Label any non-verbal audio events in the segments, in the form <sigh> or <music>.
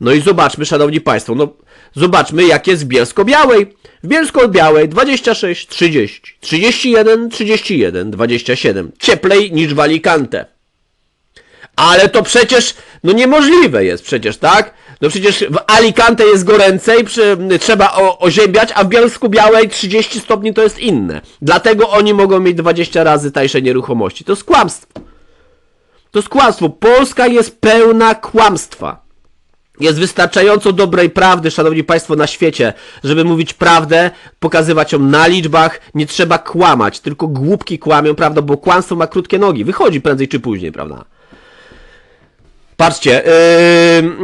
No i zobaczmy, szanowni państwo, no zobaczmy jak jest w Bielsko-Białej. W Bielsko-Białej 26, 30, 31, 31, 27. Cieplej niż w Alicante. Ale to przecież, no niemożliwe jest przecież, tak? No przecież w Alicante jest goręcej, przy, trzeba o, oziębiać, a w Bielsku Białej 30 stopni to jest inne. Dlatego oni mogą mieć 20 razy tańsze nieruchomości. To jest kłamstwo. To jest kłamstwo. Polska jest pełna kłamstwa. Jest wystarczająco dobrej prawdy, szanowni państwo, na świecie, żeby mówić prawdę, pokazywać ją na liczbach. Nie trzeba kłamać, tylko głupki kłamią, prawda, bo kłamstwo ma krótkie nogi. Wychodzi prędzej czy później, prawda? Patrzcie,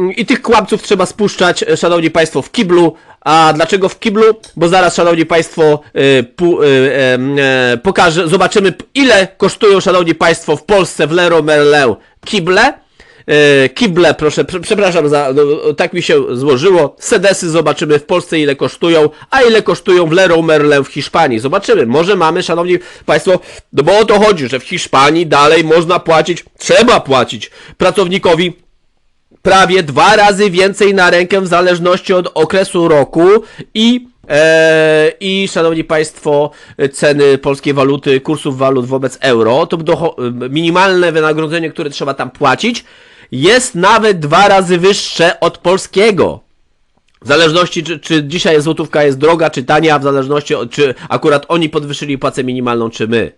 yy, i tych kłamców trzeba spuszczać, e, szanowni państwo, w kiblu. A dlaczego w kiblu? Bo zaraz, szanowni państwo, yy, pu, yy, yy, pokażę, zobaczymy, ile kosztują, szanowni państwo, w Polsce w Leroy kible. Yy, kible, proszę, prze, przepraszam, za, no, tak mi się złożyło. Sedesy zobaczymy w Polsce, ile kosztują, a ile kosztują w Leroy Merlin w Hiszpanii. Zobaczymy, może mamy, szanowni państwo, no bo o to chodzi, że w Hiszpanii dalej można płacić, trzeba płacić pracownikowi prawie dwa razy więcej na rękę w zależności od okresu roku i e, i szanowni państwo ceny polskiej waluty, kursów walut wobec euro, to minimalne wynagrodzenie, które trzeba tam płacić jest nawet dwa razy wyższe od polskiego. W zależności, czy, czy dzisiaj złotówka jest droga, czy tania, w zależności, czy akurat oni podwyższyli płacę minimalną, czy my.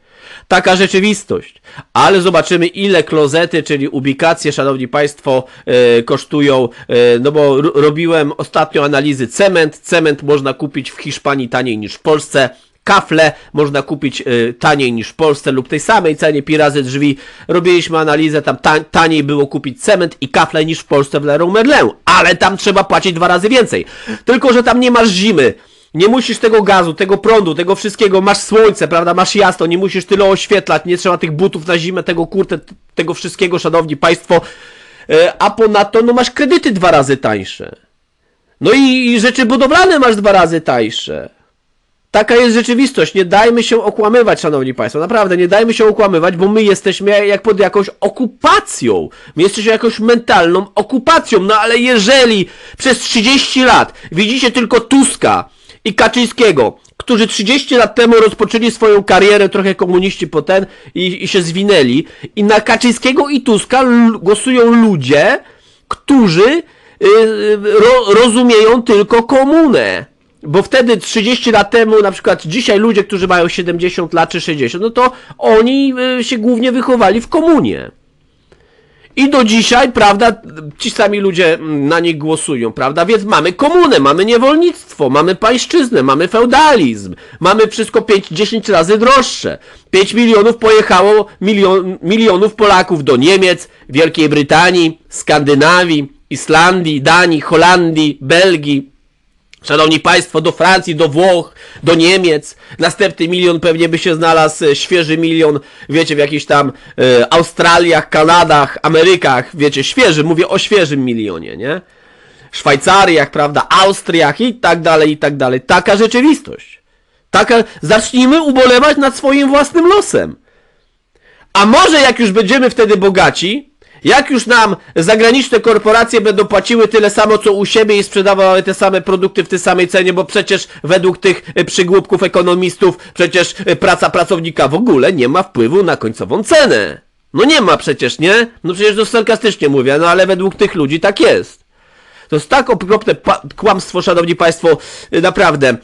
Taka rzeczywistość. Ale zobaczymy, ile klozety, czyli ubikacje, szanowni państwo, e, kosztują. E, no bo robiłem ostatnio analizy cement. Cement można kupić w Hiszpanii taniej niż w Polsce. Kafle można kupić y, taniej niż w Polsce lub tej samej cenie pi razy drzwi. Robiliśmy analizę, tam ta, taniej było kupić cement i kafle niż w Polsce w Leroy Merlin, ale tam trzeba płacić dwa razy więcej. Tylko, że tam nie masz zimy. Nie musisz tego gazu, tego prądu, tego wszystkiego, masz słońce, prawda, masz jasno, nie musisz tyle oświetlać, nie trzeba tych butów na zimę, tego kurte, tego wszystkiego, szanowni państwo. E, A ponadto, no masz kredyty dwa razy tańsze. No i, i rzeczy budowlane masz dwa razy tańsze. Taka jest rzeczywistość. Nie dajmy się okłamywać, szanowni państwo. Naprawdę, nie dajmy się okłamywać, bo my jesteśmy jak pod jakąś okupacją. My jesteśmy jakąś mentalną okupacją. No ale jeżeli przez 30 lat widzicie tylko Tuska i Kaczyńskiego, którzy 30 lat temu rozpoczęli swoją karierę, trochę komuniści potem i, i się zwinęli, i na Kaczyńskiego i Tuska głosują ludzie, którzy y, y, ro, rozumieją tylko komunę. Bo wtedy 30 lat temu, na przykład dzisiaj ludzie, którzy mają 70 lat czy 60, no to oni y, się głównie wychowali w komunie. I do dzisiaj, prawda, ci sami ludzie mm, na nich głosują, prawda? Więc mamy komunę, mamy niewolnictwo, mamy pańszczyznę, mamy feudalizm, mamy wszystko 5-10 razy droższe. 5 milionów pojechało milion, milionów Polaków do Niemiec, Wielkiej Brytanii, Skandynawii, Islandii, Danii, Holandii, Belgii, Szanowni Państwo, do Francji, do Włoch, do Niemiec. Następny milion pewnie by się znalazł, e, świeży milion, wiecie, w jakichś tam e, Australiach, Kanadach, Amerykach, wiecie, świeży, mówię o świeżym milionie, nie? Szwajcariach, prawda, Austriach i tak dalej, i tak dalej. Taka rzeczywistość. Taka, zacznijmy ubolewać nad swoim własnym losem. A może jak już będziemy wtedy bogaci, jak już nam zagraniczne korporacje będą płaciły tyle samo co u siebie i sprzedawały te same produkty w tej samej cenie, bo przecież według tych e, przygłupków ekonomistów przecież e, praca pracownika w ogóle nie ma wpływu na końcową cenę. No nie ma przecież, nie? No przecież to sarkastycznie mówię, no ale według tych ludzi tak jest. To jest tak okropne kłamstwo, szanowni państwo, y, naprawdę. E,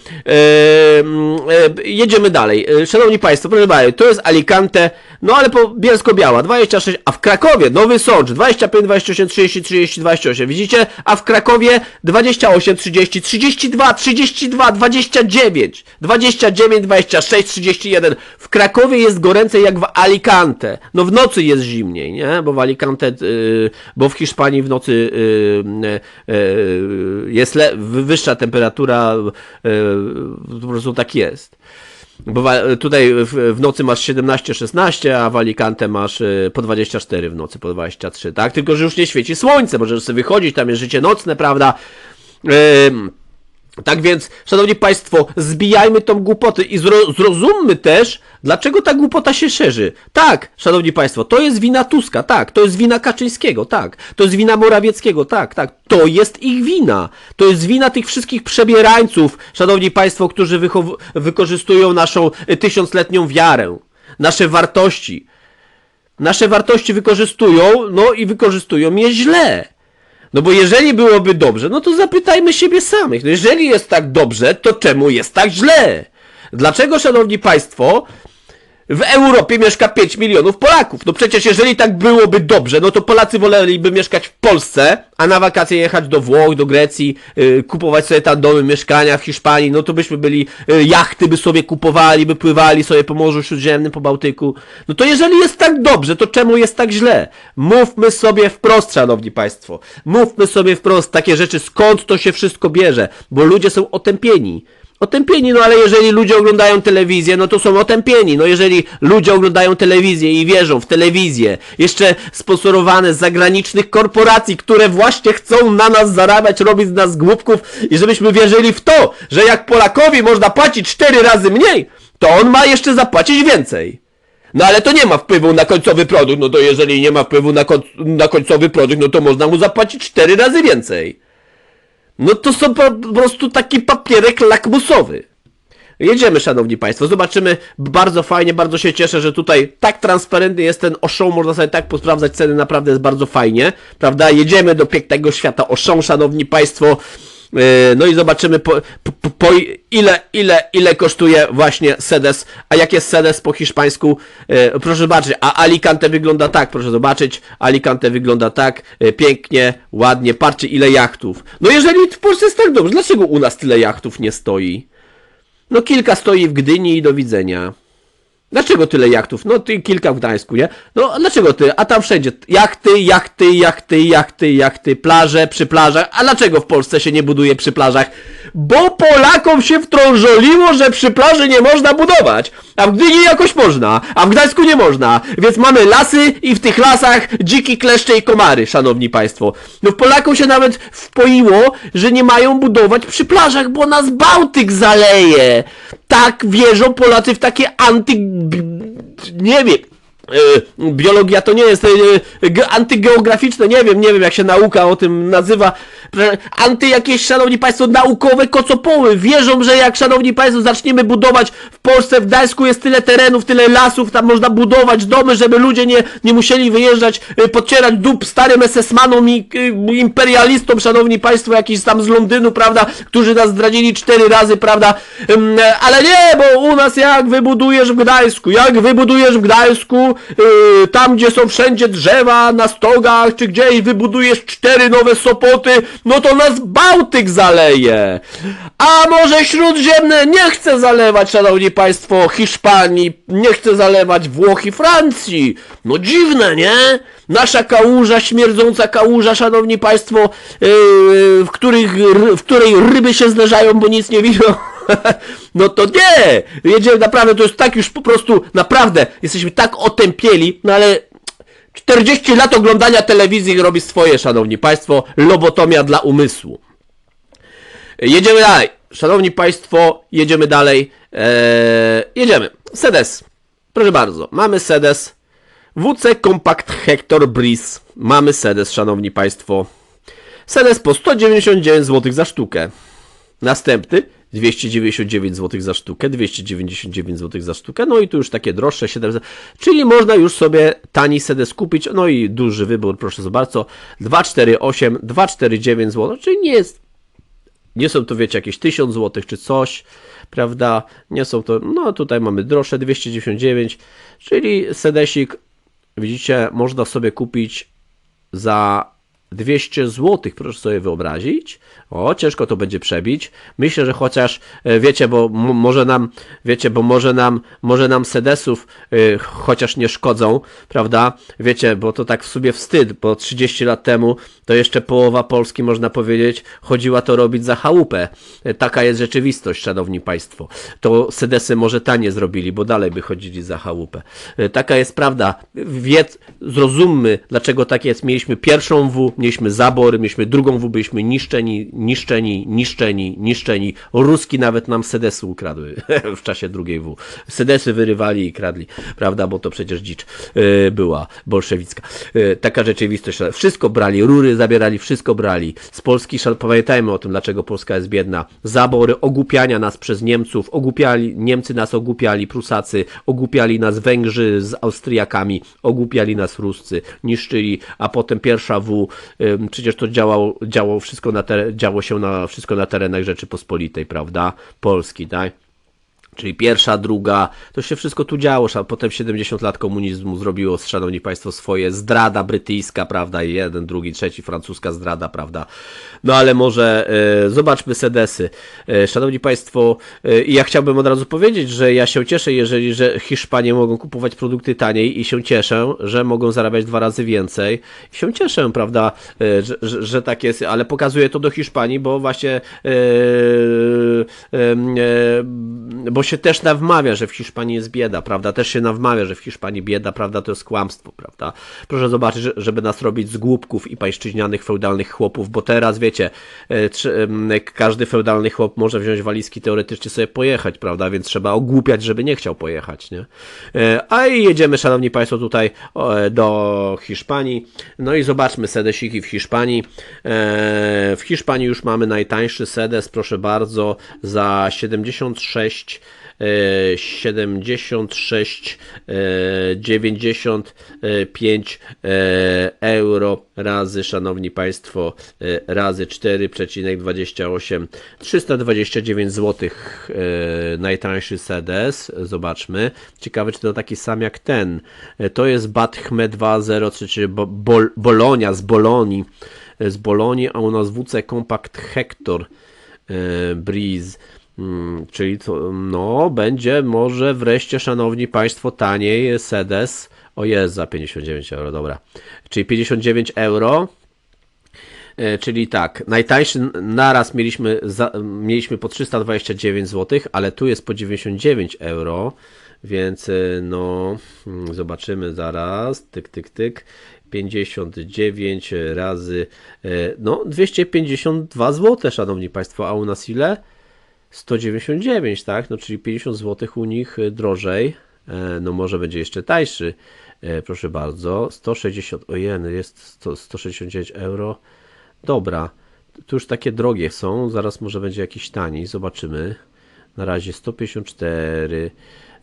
jedziemy dalej. E, Szanowni państwo, proszę bardzo, to jest Alicante, no ale po Bielsko-Biała 26, a w Krakowie Nowy Sącz 25, 28, 30, 30, 28. Widzicie? A w Krakowie 28, 30, 32, 32, 29, 29, 26, 31. W Krakowie jest goręcej jak w Alicante. No w nocy jest zimniej, nie? Bo w Alicante, y, bo w Hiszpanii w nocy y, y, y, jest le- wyższa temperatura, y, po prostu tak jest. Bo tutaj w, nocy masz 17-16, a w Alicante masz y, po 24 w nocy, po 23, tak? Tylko, że już nie świeci słońce, możesz sobie wychodzić, tam jest życie nocne, prawda? Ym, Tak więc, szanowni państwo, zbijajmy tą głupotę i zro zrozummy też, dlaczego ta głupota się szerzy. Tak, szanowni państwo, to jest wina Tuska, tak, to jest wina Kaczyńskiego, tak, to jest wina Morawieckiego, tak, tak, to jest ich wina. To jest wina tych wszystkich przebierańców, szanowni państwo, którzy wykorzystują naszą y, tysiącletnią wiarę, nasze wartości. Nasze wartości wykorzystują, no i wykorzystują je źle. No bo jeżeli byłoby dobrze, no to zapytajmy siebie samych. No jeżeli jest tak dobrze, to czemu jest tak źle? Dlaczego, szanowni państwo, w Europie mieszka 5 milionów Polaków? No przecież jeżeli tak byłoby dobrze, no to Polacy woleliby mieszkać w Polsce, a na wakacje jechać do Włoch, do Grecji, yy, kupować sobie tam domy, mieszkania w Hiszpanii, no to byśmy byli, yy, jachty by sobie kupowali, by pływali sobie po Morzu Śródziemnym, po Bałtyku. No to jeżeli jest tak dobrze, to czemu jest tak źle? Mówmy sobie wprost, szanowni państwo. Mówmy sobie wprost takie rzeczy, skąd to się wszystko bierze, bo ludzie są otępieni. Otępieni, no ale jeżeli ludzie oglądają telewizję, no to są otępieni. No jeżeli ludzie oglądają telewizję i wierzą w telewizję, jeszcze sponsorowane z zagranicznych korporacji, które właśnie chcą na nas zarabiać, robić z nas głupków i żebyśmy wierzyli w to, że jak Polakowi można płacić cztery razy mniej, to on ma jeszcze zapłacić więcej. No ale to nie ma wpływu na końcowy produkt, no to jeżeli nie ma wpływu na, koń, na końcowy produkt, no to można mu zapłacić cztery razy więcej. No to są po, prostu taki papierek lakmusowy. Jedziemy, szanowni państwo, zobaczymy. Bardzo fajnie, bardzo się cieszę, że tutaj tak transparentny jest ten Oszą, można sobie tak posprawdzać ceny, naprawdę jest bardzo fajnie, prawda? Jedziemy do pięknego świata Oszą, szanowni państwo. Yy, No i zobaczymy po, po, po ile, ile, ile kosztuje właśnie sedes. A jak jest sedes po hiszpańsku? Yy, Proszę zobaczyć, a Alicante wygląda tak, proszę zobaczyć. Alicante wygląda tak, yy, pięknie, ładnie. Patrzcie ile jachtów. No jeżeli w Polsce jest tak dobrze, dlaczego u nas tyle jachtów nie stoi? No kilka stoi w Gdyni i do widzenia. Dlaczego tyle jachtów? No ty kilka w Gdańsku, nie? No a dlaczego ty? A tam wszędzie jachty, jachty, jachty, jachty, jachty, plaże przy plażach. A dlaczego w Polsce się nie buduje przy plażach? Bo Polakom się wtrążoliło, że przy plaży nie można budować. A w Gdyni jakoś można, a w Gdańsku nie można. Więc mamy lasy i w tych lasach dziki kleszcze i komary, szanowni państwo. No Polakom się nawet wpoiło, że nie mają budować przy plażach, bo nas Bałtyk zaleje. Tak wierzą Polacy w takie anty... nie wiem... e, Biologia to nie jest e, ge- antygeograficzne, nie wiem, nie wiem jak się nauka o tym nazywa. Anty jakieś, szanowni państwo, naukowe kocopoły. Wierzą, że jak, szanowni państwo, zaczniemy budować w Polsce, w Gdańsku jest tyle terenów, tyle lasów, tam można budować domy, żeby ludzie nie, nie musieli wyjeżdżać, e, podcierać dup starym SS-manom i e, imperialistom, szanowni państwo, jakiś tam z Londynu, prawda, którzy nas zdradzili cztery razy, prawda, e, ale nie, bo u nas jak wybudujesz w Gdańsku, jak wybudujesz w Gdańsku, yy, tam gdzie są wszędzie drzewa, na stogach, czy gdzieś wybudujesz cztery nowe Sopoty, no to nas Bałtyk zaleje. A może Śródziemne nie chce zalewać, szanowni państwo, Hiszpanii, nie chce zalewać Włoch i Francji. No dziwne, nie? Nasza kałuża, śmierdząca kałuża, szanowni państwo, yy, w, których, ry- w której ryby się zderzają, bo nic nie widzą. <laughs> <laughs> No to nie! Jedziemy naprawdę, to jest tak już po prostu, naprawdę, jesteśmy tak otępieli, no ale 40 lat oglądania telewizji robi swoje, szanowni państwo, lobotomia dla umysłu. Jedziemy dalej. Szanowni Państwo, jedziemy dalej. Eee, jedziemy. Sedes. Proszę bardzo. Mamy Sedes. WC Compact Hector Breeze. Mamy Sedes, Szanowni Państwo. Sedes po 199 zł za sztukę. Następny 299 zł za sztukę, 299 zł za sztukę, no i tu już takie droższe 700, czyli można już sobie tani sedes kupić, no i duży wybór, proszę zobaczyć, 248, 249 zł, czyli nie jest nie są to, wiecie, jakieś 1000 zł czy coś, prawda? Nie są to, no tutaj mamy droższe 299, czyli sedesik, widzicie, można sobie kupić za 200 zł, proszę sobie wyobrazić. O, ciężko to będzie przebić. Myślę, że chociaż, e, wiecie, bo może nam, wiecie, bo może nam, może nam sedesów y, chociaż nie szkodzą, prawda? Wiecie, bo to tak w sobie wstyd, bo 30 lat temu to jeszcze połowa Polski, można powiedzieć, chodziła to robić za chałupę. E, Taka jest rzeczywistość, szanowni państwo. To sedesy może tanie zrobili, bo dalej by chodzili za chałupę. Taka jest prawda. Wiedz, zrozummy, dlaczego tak jest. Mieliśmy pierwszą W, mieliśmy zabory, mieliśmy drugą W, byliśmy niszczeni, niszczeni, niszczeni, niszczeni. Ruski nawet nam sedesy ukradły <laughs> w czasie drugiej W. Sedesy wyrywali i kradli, prawda, bo to przecież dzicz e, była bolszewicka. E, taka rzeczywistość. Wszystko brali, rury zabierali, wszystko brali. Z Polski, pamiętajmy o tym, dlaczego Polska jest biedna. Zabory, ogłupiania nas przez Niemców, ogłupiali, Niemcy nas ogłupiali, Prusacy, ogłupiali nas Węgrzy z Austriakami, ogłupiali nas Ruscy, niszczyli, a potem pierwsza W, przecież to działało, działało, wszystko na ter- działo się na, wszystko na terenach Rzeczypospolitej, prawda? Polski, tak? Czyli pierwsza, druga, to się wszystko tu działo, a potem 70 lat komunizmu zrobiło, szanowni państwo, swoje, zdrada brytyjska, prawda, jeden, drugi, trzeci, francuska zdrada, prawda. No ale może e, zobaczmy sedesy. E, szanowni państwo, e, ja chciałbym od razu powiedzieć, że ja się cieszę, jeżeli że Hiszpanie mogą kupować produkty taniej i się cieszę, że mogą zarabiać dwa razy więcej. I się cieszę, prawda, e, że, że, że tak jest, ale pokazuję to do Hiszpanii, bo właśnie e, e, e, bo się też nawmawia, że w Hiszpanii jest bieda, prawda? Też się nawmawia, że w Hiszpanii bieda, prawda? To jest kłamstwo, prawda? Proszę zobaczyć, że- żeby nas robić z głupków i pańszczyźnianych feudalnych chłopów, bo teraz wiecie, e, każdy feudalny chłop może wziąć walizki teoretycznie sobie pojechać, prawda? Więc trzeba ogłupiać, żeby nie chciał pojechać, nie? E, A i jedziemy, szanowni państwo, tutaj e, do Hiszpanii. No i zobaczmy sedesiki w Hiszpanii. W Hiszpanii już mamy najtańszy sedes, proszę bardzo, za 76 e, 76 e, 95 e, euro razy, szanowni państwo, e, razy 4,28 329 zł najtańszy sedes, zobaczmy. Ciekawe, czy to taki sam jak ten. E, To jest Batchme 203, czyli Bo- Bol- Bolonia z Bolonii, e, z Bolonii, a u nas WC Compact Hector e, Breeze. Mm, Czyli to, no, będzie może wreszcie, szanowni państwo, taniej sedes. O jest za 59 euro, dobra. Czyli 59 euro. E, Czyli tak, najtańszy naraz mieliśmy, za, mieliśmy po 329 zł, ale tu jest po 99 euro, więc e, no mm, zobaczymy zaraz, tyk, tyk, tyk, 59 razy, e, no 252 zł, szanowni państwo, a u nas ile? 199, tak? No czyli 50 zł u nich e, drożej. E, No może będzie jeszcze tańszy. E, Proszę bardzo. 160, ojej, jest 100, 169 euro. Dobra. Tu już takie drogie są. Zaraz może będzie jakiś taniej. Zobaczymy. Na razie 154,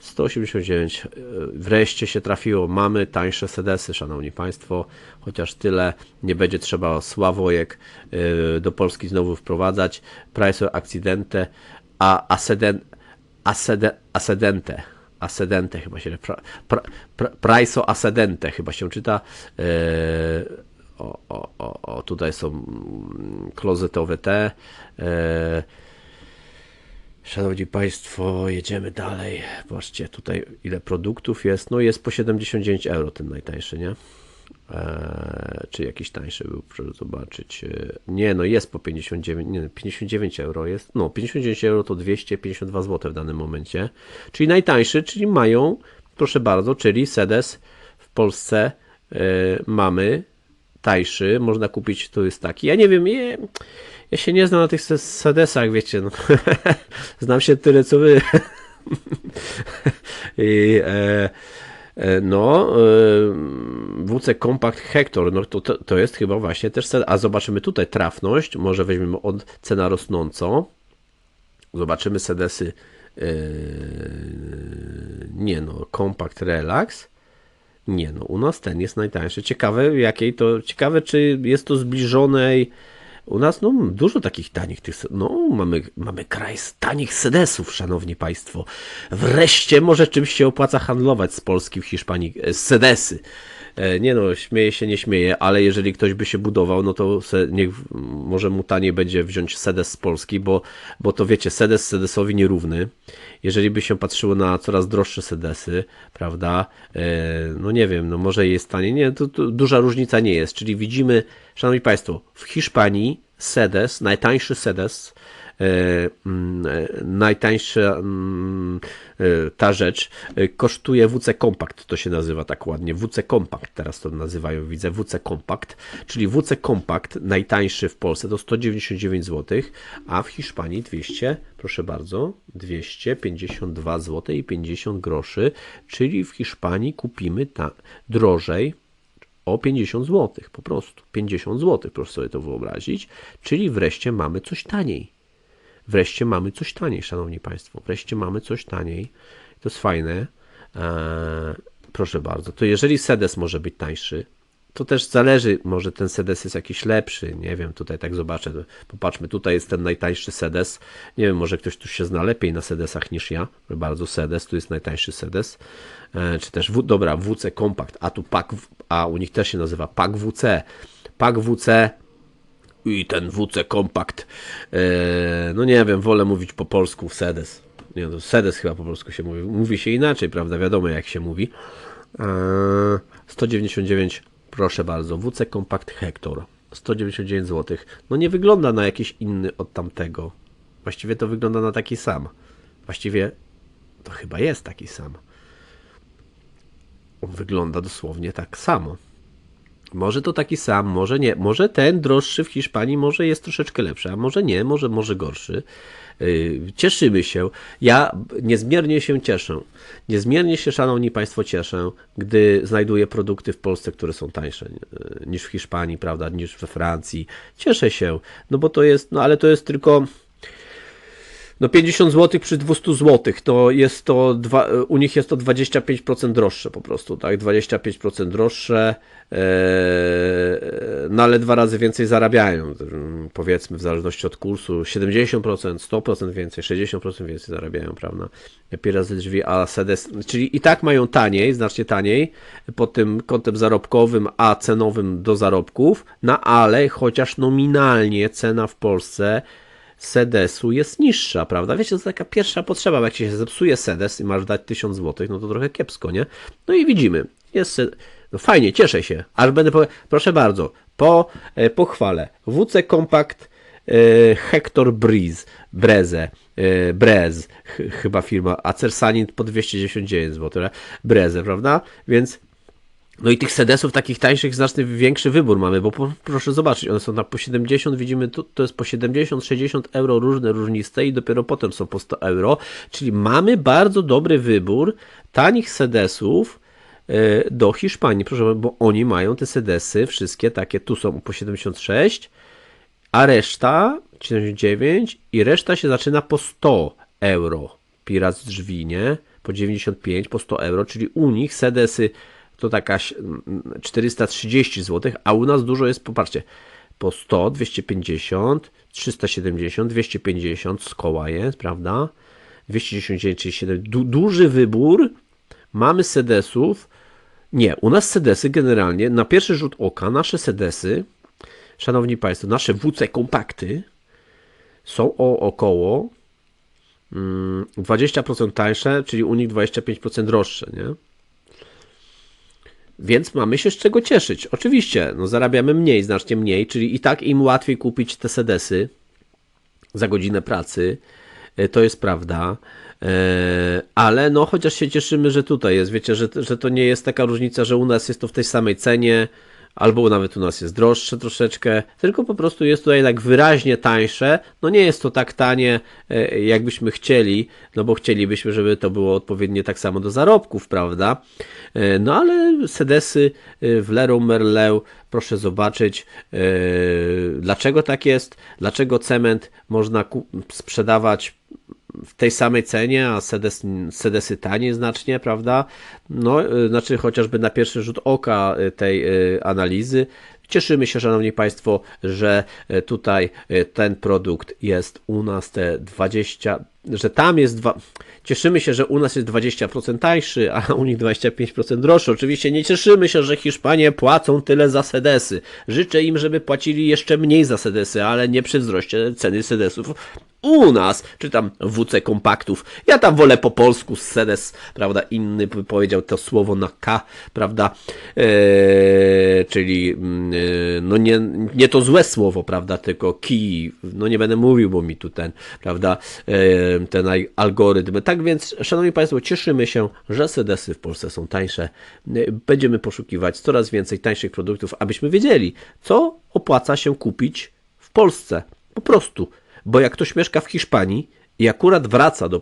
189. E, Wreszcie się trafiło. Mamy tańsze sedesy, szanowni państwo. Chociaż tyle nie będzie trzeba sławojek e, do Polski znowu wprowadzać. Price Accidente, a Aseden, Asede, Asedente. Chyba się pra, pra, pra, Price Ascendente chyba się czyta. E, o, o, o, o, tutaj są mm, klozetowe te. Szanowni Państwo, jedziemy dalej. Patrzcie, tutaj ile produktów jest. No jest po 79 euro ten najtańszy, nie? Eee, czy jakiś tańszy był, proszę zobaczyć. Eee, Nie, no jest po 59, nie, 59 euro jest. No, 59 euro to 252 zł w danym momencie. Czyli najtańszy, czyli mają, proszę bardzo, czyli sedes w Polsce e, mamy tańszy, można kupić, to jest taki. Ja nie wiem, ja się nie znam na tych se- sedesach, wiecie, no. <laughs> znam się tyle, co wy. <laughs> I, e, e, no, e, WC Compact Hector, no to, to, to jest chyba właśnie też cena. A zobaczymy tutaj trafność, może weźmiemy od cena rosnącą. Zobaczymy sedesy. e, nie no, Compact Relax. Nie no, u nas ten jest najtańszy. Ciekawe jakiej to, ciekawe czy jest to zbliżonej. U nas no dużo takich tanich tych, no mamy, mamy kraj z tanich sedesów, szanowni państwo. Wreszcie może czymś się opłaca handlować z Polski w Hiszpanii, e, sedesy. E, Nie no, śmieję się, nie śmieję, ale jeżeli ktoś by się budował, no to se, niech może mu taniej będzie wziąć sedes z Polski, bo, bo to wiecie, sedes sedesowi nierówny. Jeżeli by się patrzyło na coraz droższe sedesy, prawda, e, no nie wiem, no może jest taniej, nie, to, to duża różnica nie jest, czyli widzimy, szanowni państwo, w Hiszpanii sedes, najtańszy sedes najtańsza mm, e, ta rzecz e, kosztuje WC Compact, to się nazywa tak ładnie, WC Compact teraz to nazywają, widzę, WC Compact, czyli WC Compact najtańszy w Polsce to 199 zł, a w Hiszpanii 200, proszę bardzo, 252 zł i 50 groszy, czyli w Hiszpanii kupimy ta drożej o 50 zł, po prostu. 50 zł, proszę sobie to wyobrazić, czyli wreszcie mamy coś taniej. Wreszcie mamy coś taniej, szanowni państwo. Wreszcie mamy coś taniej. To jest fajne. Eee, proszę bardzo. To jeżeli sedes może być tańszy, to też zależy, może ten sedes jest jakiś lepszy, nie wiem, tutaj tak zobaczę, popatrzmy, tutaj jest ten najtańszy sedes, nie wiem, może ktoś tu się zna lepiej na sedesach niż ja, bardzo sedes, tu jest najtańszy sedes, e, czy też, w, dobra, WC Compact, a tu PAK, a u nich też się nazywa PAK WC, PAK WC i ten WC Compact, e, no nie wiem, wolę mówić po polsku sedes, nie, no sedes chyba po polsku się mówi, mówi się inaczej, prawda, wiadomo jak się mówi, e, 199 Proszę bardzo, WC Compact Hector 199 zł. No nie wygląda na jakiś inny od tamtego. Właściwie to wygląda na taki sam. Właściwie to chyba jest taki sam. On wygląda dosłownie tak samo. Może to taki sam, może nie. Może ten droższy w Hiszpanii może jest troszeczkę lepszy, a może nie, może, może gorszy. Yy, cieszymy się. Ja niezmiernie się cieszę. Niezmiernie się, szanowni Państwo, cieszę, gdy znajduję produkty w Polsce, które są tańsze yy, niż w Hiszpanii, prawda, niż we Francji. Cieszę się, no bo to jest, no ale to jest tylko no 50 zł przy 200 zł, to jest to, dwa, u nich jest to 25% droższe po prostu, tak, 25% droższe, ee, no ale dwa razy więcej zarabiają, powiedzmy w zależności od kursu, 70%, 100% więcej, 60% więcej zarabiają, prawda, lepiej razy drzwi, a sedes, czyli i tak mają taniej, znacznie taniej, pod tym kątem zarobkowym, a cenowym do zarobków, no ale chociaż nominalnie cena w Polsce sedesu jest niższa, prawda? Wiecie, to taka pierwsza potrzeba, jak się zepsuje sedes i masz dać 1000 zł, no to trochę kiepsko, nie? No i widzimy, jest no fajnie, cieszę się, aż będę, po... proszę bardzo, po e, pochwale WC Compact e, Hector Breeze, Breze, e, Brez, ch, chyba firma Acersanin po 299 zł, Breze, prawda? Więc no i tych sedesów takich tańszych znacznie większy wybór mamy, bo po, proszę zobaczyć, one są na po 70, widzimy tu, to jest po 70, 60 euro różne, różniste i dopiero potem są po 100 euro, czyli mamy bardzo dobry wybór tanich sedesów e, do Hiszpanii, proszę, bo oni mają te sedesy wszystkie takie, tu są po 76, a reszta 79 i reszta się zaczyna po 100 euro. Pirat z drzwi, nie? Po 95, po 100 euro, czyli u nich sedesy to taka 430 zł, a u nas dużo jest, popatrzcie, po 100, 250, 370, 250 z koła jest, prawda? 210, 37, du duży wybór. Mamy sedesów. Nie, u nas sedesy generalnie, na pierwszy rzut oka, nasze sedesy, szanowni państwo, nasze WC kompakty są o około 20% mm, tańsze, czyli u nich 25% droższe, nie? Więc mamy się z czego cieszyć. Oczywiście, no zarabiamy mniej, znacznie mniej, czyli i tak im łatwiej kupić te sedesy za godzinę pracy. E, to jest prawda. E, ale no, chociaż się cieszymy, że tutaj jest. Wiecie, że, że to nie jest taka różnica, że u nas jest to w tej samej cenie albo nawet u nas jest droższe troszeczkę, tylko po prostu jest tutaj tak wyraźnie tańsze. No nie jest to tak tanie, e, jakbyśmy chcieli, no bo chcielibyśmy, żeby to było odpowiednie tak samo do zarobków, prawda? E, no ale sedesy e, w Leroy Merlin, proszę zobaczyć, dlaczego tak jest, dlaczego cement można sprzedawać w tej samej cenie, a sedes, sedesy taniej znacznie, prawda? No, y, znaczy chociażby na pierwszy rzut oka y, tej y, analizy. Cieszymy się, Szanowni Państwo, że tutaj ten produkt jest u nas te 20, że tam jest dwa... Cieszymy się, że u nas jest 20% tańszy, a u nich 25% droższy. Oczywiście nie cieszymy się, że Hiszpanie płacą tyle za sedesy. Życzę im, żeby płacili jeszcze mniej za sedesy, ale nie przy wzroście ceny sedesów u nas, czy tam WC kompaktów. Ja tam wolę po polsku sedes, prawda, inny powiedział to słowo na K, prawda, eee, czyli mm, e, no nie, nie to złe słowo, prawda, tylko key, no nie będę mówił, bo mi tu ten, prawda, e, ten algorytm. Tak więc, szanowni państwo, cieszymy się, że sedesy w Polsce są tańsze. E, Będziemy poszukiwać coraz więcej tańszych produktów, abyśmy wiedzieli, co opłaca się kupić w Polsce. Po prostu. Bo jak ktoś mieszka w Hiszpanii i akurat wraca do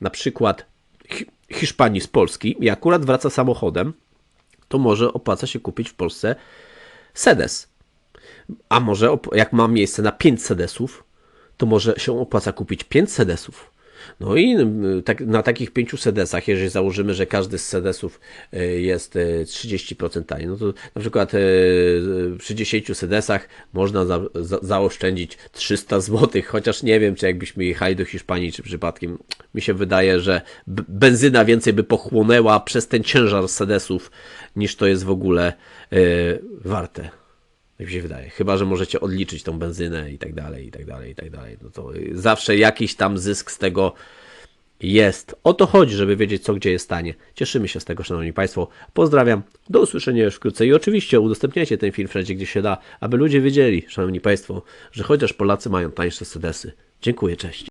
na przykład Hi- Hiszpanii z Polski i akurat wraca samochodem, to może opłaca się kupić w Polsce sedes. A może jak mam miejsce na 5 sedesów, to może się opłaca kupić 5 sedesów. No i y, tak, na takich 5 sedesach, jeżeli założymy, że każdy z sedesów y, jest y, 30% taniej, no to na przykład y, przy 10 sedesach można za, za, zaoszczędzić 300 zł, chociaż nie wiem, czy jakbyśmy jechali do Hiszpanii, czy przypadkiem mi się wydaje, że benzyna więcej by pochłonęła przez ten ciężar sedesów, niż to jest w ogóle y, warte. Jak mi się wydaje. Chyba, że możecie odliczyć tą benzynę i tak dalej, i tak dalej, i tak dalej. No to y, zawsze jakiś tam zysk z tego jest. O to chodzi, żeby wiedzieć, co gdzie jest tanie. Cieszymy się z tego, szanowni państwo. Pozdrawiam. Do usłyszenia już wkrótce. I oczywiście udostępniajcie ten film wszędzie, gdzie się da, aby ludzie wiedzieli, szanowni państwo, że chociaż Polacy mają tańsze sedesy. Dziękuję, cześć.